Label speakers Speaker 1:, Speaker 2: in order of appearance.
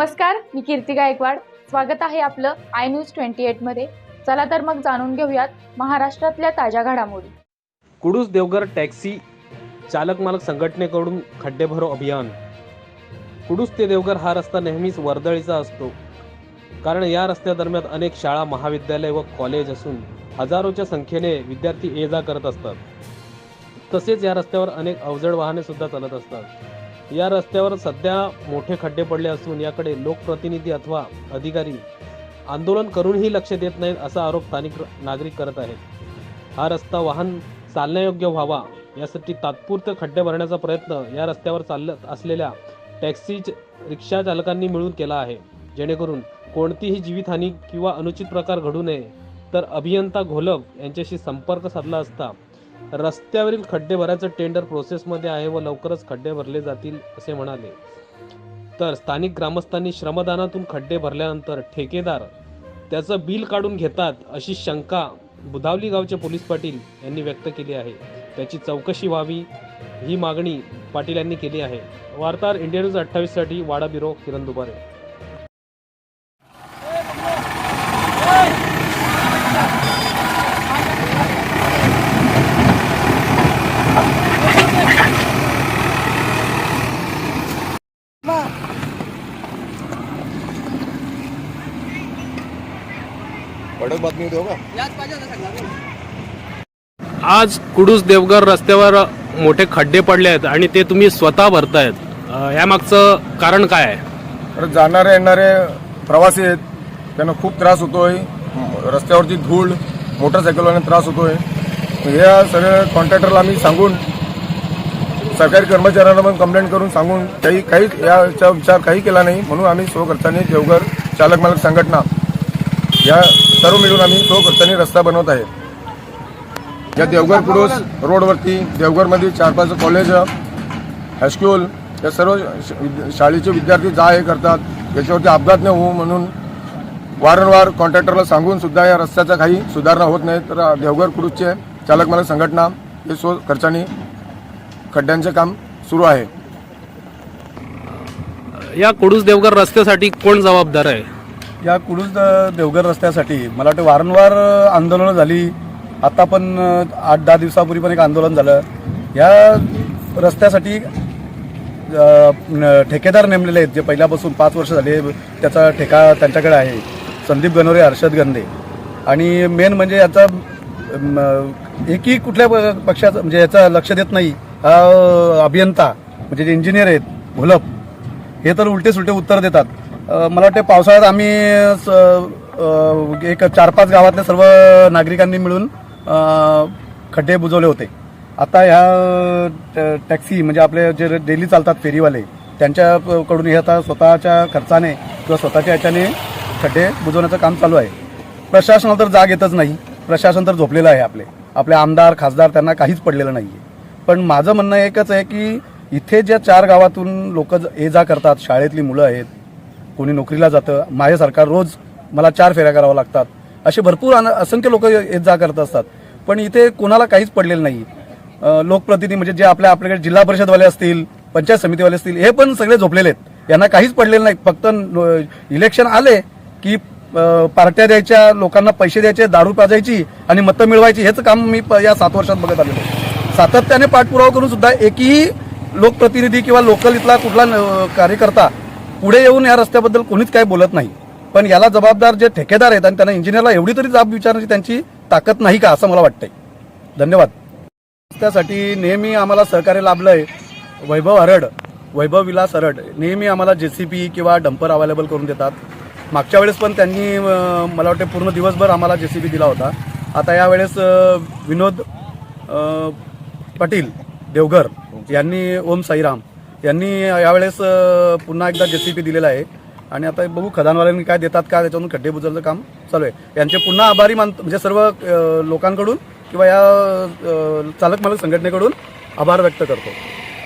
Speaker 1: नमस्कार मी कीर्ती गायकवाड. स्वागत आहे आपलं आय न्यूज ट्वेंटी एटमध्ये चला तर मग जाणून घेऊयात महाराष्ट्रातल्या ताज्या घडामोडी.
Speaker 2: कुडूस देवघर टॅक्सी चालक मालक संघटनेकडून खड्डे भरो अभियान. कुडूस ते देवघर हा रस्ता नेहमीच वर्दळीचा असतो. कारण या रस्त्यादरम्यान अनेक शाळा महाविद्यालय व कॉलेज असून हजारोच्या संख्येने विद्यार्थी ये जा करत असतात. तसेच या रस्त्यावर अनेक अवजड वाहने सुद्धा चालत असतात. या रस्त्यावर सध्या मोठे खड्डे पडले असून याकडे लोकप्रतिनिधी अथवा अधिकारी आंदोलन करूनही लक्ष देत नाहीत असा आरोप स्थानिक नागरिक करत आहेत. हा रस्ता वाहन चालण्यायोग्य व्हावा यासाठी तात्पुरते खड्डे भरण्याचा प्रयत्न या रस्त्यावर चालत असलेल्या टॅक्सी रिक्षा चालकांनी मिळून केला आहे. जेणेकरून कोणतीही जीवितहानी किंवा अनुचित प्रकार घडू नये तर अभियंता घोलप यांच्याशी संपर्क साधला असता रस्त्यावरील खड्डे भरायचं टेंडर प्रोसेसमध्ये आहे व लवकरच खड्डे भरले जातील असे म्हणाले. तर स्थानिक ग्रामस्थांनी श्रमदानातून खड्डे भरल्यानंतर ठेकेदार त्याचं बिल काढून घेतात अशी शंका बुधावली गावचे पोलीस पाटील यांनी व्यक्त केली आहे. त्याची चौकशी व्हावी ही मागणी पाटील यांनी केली आहे. वार्ताहर इंडिया न्यूज अठ्ठावीससाठी वाडा ब्युरो किरण दुबारे.
Speaker 3: कडक बातमी का?
Speaker 2: आज कुडूस देवघर रस्त्यावर मोठे खड्डे पडले आहेत आणि ते तुम्ही स्वतः भरतायत. यामागचं कारण काय आहे?
Speaker 3: तर जाणारे येणारे प्रवासी आहेत. त्यांना खूप त्रास होतोय. रस्त्यावरती धूळ मोटरसायकलवाल्यांना त्रास होतोय. या सगळ्या कॉन्ट्रॅक्टरला आम्ही सांगून सरकारी कर्मचाऱ्यांना पण कंप्लेंट करून सांगून काही काही याचा विचार काही केला नाही. म्हणून आम्ही स्वखर्चाने देवघर चालक मालक संघटना या सर्व मिळून आम्ही तो स्वखर्चाने रस्ता बनवत आहे. या देवघर पुरुष रोडवरती देवघरमध्ये चार पाच कॉलेज हायस्कूल या सर्व श- विद्या- शाळेचे विद्यार्थी जा हे करतात. याच्यावरती अपघात न होऊ म्हणून वारंवार कॉन्ट्रॅक्टरला सांगून सुद्धा या रस्त्याचा काही सुधारणा होत नाही. तर देवघर कुडूसचे चालक मालक संघटना हे स्व खर्चाने खड्ड्यांचे काम सुरू आहे.
Speaker 2: या कुडूस देवघर रस्त्यासाठी कोण जबाबदार आहे?
Speaker 4: या कुडूज देवघर रस्त्यासाठी मला वाटतं वारंवार आंदोलनं झाली. आता पण आठ दहा दिवसापूर्वी पण एक आंदोलन झालं. या रस्त्यासाठी ठेकेदार नेमलेले आहेत जे पहिल्यापासून पाच वर्ष झाले त्याचा ठेका त्यांच्याकडे आहे. संदीप गणोरे हर्षद गंदे आणि मेन म्हणजे याचा एकही कुठल्या प- पक्षाचं म्हणजे याचा लक्ष देत नाही हा अभियंता म्हणजे जे इंजिनियर आहेत घोलप हे तर उलटे सुलटे उत्तर देतात. मला वाटते पावसाळ्यात आम्ही स- एक चार पाच गावातल्या सर्व नागरिकांनी मिळून खड्डे बुजवले होते. आता ह्या ट- टॅक्सी म्हणजे आपले जे डेली चालतात फेरीवाले त्यांच्याकडून हे आता स्वतःच्या खर्चाने किंवा स्वतःच्या याच्याने खड्डे बुजवण्याचं काम चालू आहे. प्रशासनाला तर जाग येतच नाही. प्रशासन तर झोपलेलं आहे आपले. आपले आमदार खासदार त्यांना काहीच पडलेलं नाही आहे पण माझं म्हणणं एकच आहे की इथे ज्या चार गावातून लोक ये जा करतात शाळेतली मुलं आहेत कोणी नोकरीला जातं माझ्यासारखा रोज मला चार फेऱ्या कराव्या लागतात. असे भरपूर अन- असंख्य लोक येत जा करत असतात. पण इथे कोणाला काहीच पडलेलं नाही. लोकप्रतिनिधी म्हणजे जे आपल्या आपल्याकडे जिल्हा परिषदवाले असतील पंचायत समितीवाले असतील हे पण सगळे झोपलेले आहेत. यांना काहीच पडलेलं नाही. फक्त इलेक्शन आले की पार्ट्या द्यायच्या लोकांना पैसे द्यायचे दारू पाजायची आणि मतं मिळवायची हेच काम मी प- या सात वर्षात बघत आलेलो सातत्याने पाठपुरावा करून सुद्धा एकही लोकप्रतिनिधी किंवा लोकल इथला कुठला कार्यकर्ता पुढे येऊन या रस्त्याबद्दल कोणीच काही बोलत नाही. पण याला जबाबदार जे ठेकेदार आहेत आणि त्यांना इंजिनियरला एवढी तरी जाब विचारण्याची त्यांची ताकद नाही का असं मला वाटतंय. धन्यवाद. रस्त्यासाठी नेहमी आम्हाला सहकार्य लाभलंय वैभव हरड वैभव विलास हरड. नेहमी आम्हाला जे सी पी किंवा डंपर अवेलेबल करून देतात. मागच्या वेळेस पण त्यांनी मला वाटते पूर्ण दिवसभर आम्हाला जे सी पी दिला होता. आता यावेळेस विनोद पाटील देवघर यांनी ओम साईराम यांनी यावेळेस पुन्हा एकदा जेसीबी दिलेला आहे. आणि आता बघू खदानवाल्यांनी काय देतात का त्याच्यातून खड्डे बुजवण्याचं काम चालू आहे. यांचे पुन्हा आभारी मान म्हणजे सर्व लोकांकडून किंवा या चालक मालक संघटनेकडून आभार व्यक्त करतो.